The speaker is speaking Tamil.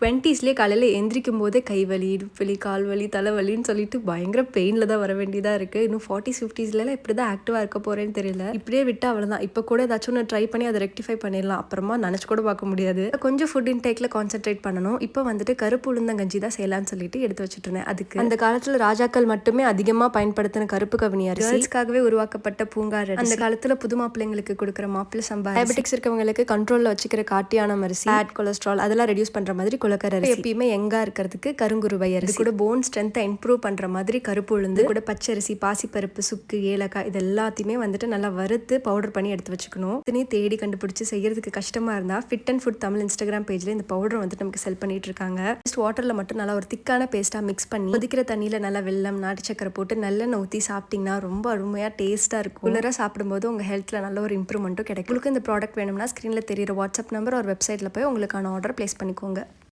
டுவெண்ட்டீஸ்லேயே காலையில் எந்திரிக்கும் போதே கை வலி இடுப்பு கால் வலி தலைவலின்னு சொல்லிட்டு பயங்கர பெயினில் தான் வர வேண்டியதாக இருக்குது இன்னும் ஃபார்ட்டிஸ் ஃபிஃப்டிஸ்லாம் இப்படி தான் ஆக்டிவாக இருக்க போகிறேன்னு தெரியல. இப்படியே விட்டு அவ்வளோதான் இப்போ கூட ஏதாச்சும் ஒன்று ட்ரை பண்ணி அதை ரெக்டிஃபை பண்ணிடலாம். அப்புறமா நினச்சி கூட பார்க்க முடியாது. கொஞ்சம் ஃபுட் இன்டேக்கில் கான்சென்ட்ரேட் பண்ணணும். இப்போ வந்துட்டு கருப்பு உளுந்தங்கஞ்சி தான் செய்யலாம்னு சொல்லிட்டு எடுத்து வச்சுட்டு அதுக்கு அந்த காலத்தில் ராஜாக்கள் மட்டுமே அதிகமாக பயன்படுத்தின கருப்பு கவினி அரிசிக்காகவே உருவாக்கப்பட்ட பூங்கார் அந்த காலத்தில் புது மாப்பிள்ளைங்களுக்கு கொடுக்குற மாப்பிள்ளை சம்பா டயபெட்டிக்ஸ் இருக்கவங்களுக்கு கண்ட்ரோலில் வச்சுக்கிற காட்டியானம் அரிசி. ஃபேட் கொலஸ்ட்ரால் அதெல்லாம் ரெடியூஸ் பண்ணுற மாதிரி குலக்கர அரிசி எப்பயுமே எங்கா இருக்கிறதுக்கு கருங்குருவை அரிசி. கூட போன் ஸ்ட்ரென்த்தை இம்ப்ரூவ் பண்ணுற மாதிரி கருப்பு உளுந்து. கூட பச்சரிசி பாசிப்பருப்பு சுக்கு ஏலக்காய் இது எல்லாத்தையுமே வந்துட்டு நல்லா வறுத்து பவுடர் பண்ணி எடுத்து வச்சுக்கணும். இதனையும் தேடி கண்டுபிடிச்சி செய்யறதுக்கு கஷ்டமா இருந்தா fit and food Tamil Instagram பேஜ்ல இந்த பவுடர் வந்துட்டு நமக்கு செல் பண்ணிட்டு இருக்காங்க. ஜஸ்ட் வாட்டர்ல மட்டும் நல்லா ஒரு திக்கான பேஸ்டா மிக்ஸ் பண்ணி கொதிக்கிற தண்ணியில நல்லா வெல்லம் நாட்டு சக்கரை போட்டு நல்லெண்ணெய் ஊற்றி சாப்பிட்டீங்கன்னா ரொம்ப அருமையா டேஸ்டா இருக்கும். குளிராக சாப்பிடும்போது உங்க ஹெல்த்ல நல்ல ஒரு இம்ப்ரூவ்மெண்ட்டும் கிடைக்கும். உங்களுக்கு இந்த ப்ராடக்ட் வேணும்னா ஸ்க்ரீன்ல தெரியுற வாட்ஸ்அப் நம்பர் ஒரு வெப்சைட்ல போய் உங்களுக்கான ஆர்டர் பிளேஸ் பண்ணிக்கோங்க.